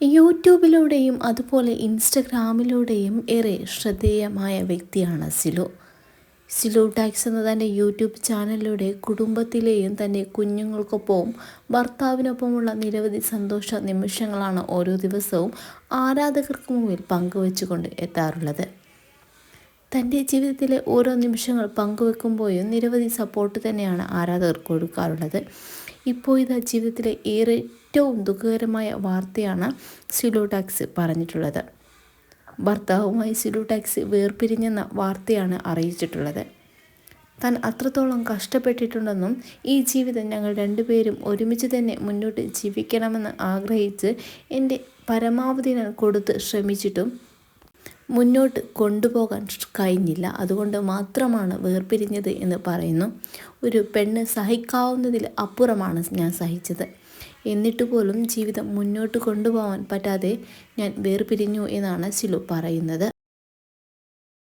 യൂട്യൂബിലൂടെയും അതുപോലെ ഇൻസ്റ്റഗ്രാമിലൂടെയും ഏറെ ശ്രദ്ധേയമായ വ്യക്തിയാണ് സിലു. സിലു ടാക്സ് എന്ന തന്റെ യൂട്യൂബ് ചാനലിലൂടെ കുടുംബത്തിലെയും തന്റെ കുഞ്ഞുങ്ങൾക്കൊപ്പവും ഭർത്താവിനൊപ്പമുള്ള നിരവധി സന്തോഷ നിമിഷങ്ങളാണ് ഓരോ ദിവസവും ആരാധകർക്ക് മുമ്പിൽ പങ്കുവച്ചുകൊണ്ട് എത്താറുള്ളത്. തന്റെ ജീവിതത്തിലെ ഓരോ നിമിഷങ്ങൾ പങ്കുവെക്കുമ്പോഴും നിരവധി സപ്പോർട്ട് തന്നെയാണ് ആരാധകർ കൊടുക്കാറുള്ളത്. ഇപ്പോൾ ഇത് ജീവിതത്തിലെ ഏറെ ഏറ്റവും ദുഃഖകരമായ വാർത്തയാണ് സിലോടാക്സ് പറഞ്ഞിട്ടുള്ളത്. ഭർത്താവുമായി സിലോടാക്സ് വേർപിരിഞ്ഞെന്ന വാർത്തയാണ് അറിയിച്ചിട്ടുള്ളത്. താൻ അത്രത്തോളം കഷ്ടപ്പെട്ടിട്ടുണ്ടെന്നും ഈ ജീവിതം ഞങ്ങൾ രണ്ടുപേരും ഒരുമിച്ച് തന്നെ മുന്നോട്ട് ജീവിക്കണമെന്ന് ആഗ്രഹിച്ച് എന്റെ പരമാവധി ഞാൻ കൊടുത്ത് ശ്രമിച്ചിട്ടും മുന്നോട്ട് കൊണ്ടുപോകാൻ കഴിഞ്ഞില്ല. അതുകൊണ്ട് മാത്രമാണ് വേർപിരിഞ്ഞത് എന്ന് പറയുന്നു. ഒരു പെണ്ണ് സഹിക്കാവുന്നതിൽ അപ്പുറമാണ് ഞാൻ സഹിച്ചത്. എന്നിട്ട് പോലും ജീവിതം മുന്നോട്ട് കൊണ്ടുപോകാൻ പറ്റാതെ ഞാൻ വേർപിരിഞ്ഞു എന്നാണ് സിലു പറയുന്നത്.